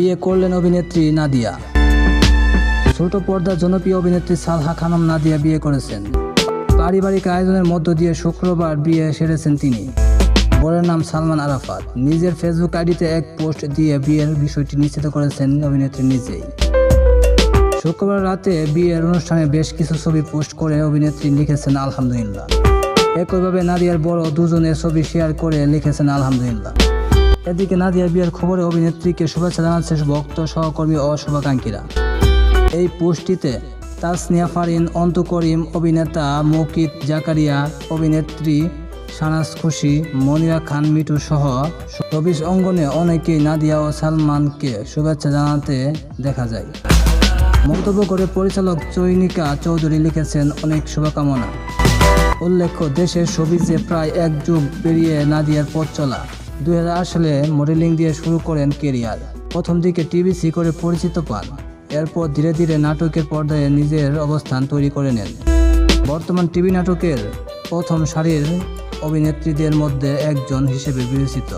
বিয়ে করলেন অভিনেত্রী নাদিয়া। ছোট পর্দার জনপ্রিয় অভিনেত্রী সালহা খানম নাদিয়া বিয়ে করেছেন। পারিবারিক আয়োজনের মধ্য দিয়ে শুক্রবার বিয়ে সেরেছেন তিনি। বরের নাম সালমান আরাফাত। নিজের ফেসবুক আইডিতে এক পোস্ট দিয়ে বিয়ের বিষয়টি নিশ্চিত করেছেন অভিনেত্রী নিজেই। শুক্রবার রাতে বিয়ের অনুষ্ঠানে বেশ কিছু ছবি পোস্ট করে অভিনেত্রী লিখেছেন আলহামদুলিল্লাহ। একইভাবে নাদিয়ার বড় দুজনের ছবি শেয়ার করে লিখেছেন আলহামদুলিল্লাহ। এদিকে নাদিয়া বিয়ের খবরে অভিনেত্রীকে শুভেচ্ছা জানাচ্ছে ভক্ত, সহকর্মী ও শুভাকাঙ্ক্ষীরা। এই পোস্টটিতে তাসনিয়া ফারিন, অন্তু করিম, অভিনেতা মকিত জাকারিয়া, অভিনেত্রী সানাস খুশি, মনিরা খান মিটু সহ চব্বিশ অঙ্গনে অনেকেই নাদিয়া ও সালমানকে শুভেচ্ছা জানাতে দেখা যায়। মন্তব্য করে পরিচালক চৈনিকা চৌধুরী লিখেছেন, অনেক শুভকামনা। উল্লেখ্য, দেশের ছবিজে প্রায় এক যুগ পেরিয়ে নাদিয়ার পথ চলা। দুই হাজার আট সালে মডেলিং দিয়ে শুরু করেন কেরিয়ার। প্রথম দিকে টিভিসি করে পরিচিত পান। এরপর ধীরে ধীরে নাটকের পর্দায় নিজের অবস্থান তৈরি করে নেন। বর্তমান টিভি নাটকের প্রথম সারির অভিনেত্রীদের মধ্যে একজন হিসেবে বিবেচিত।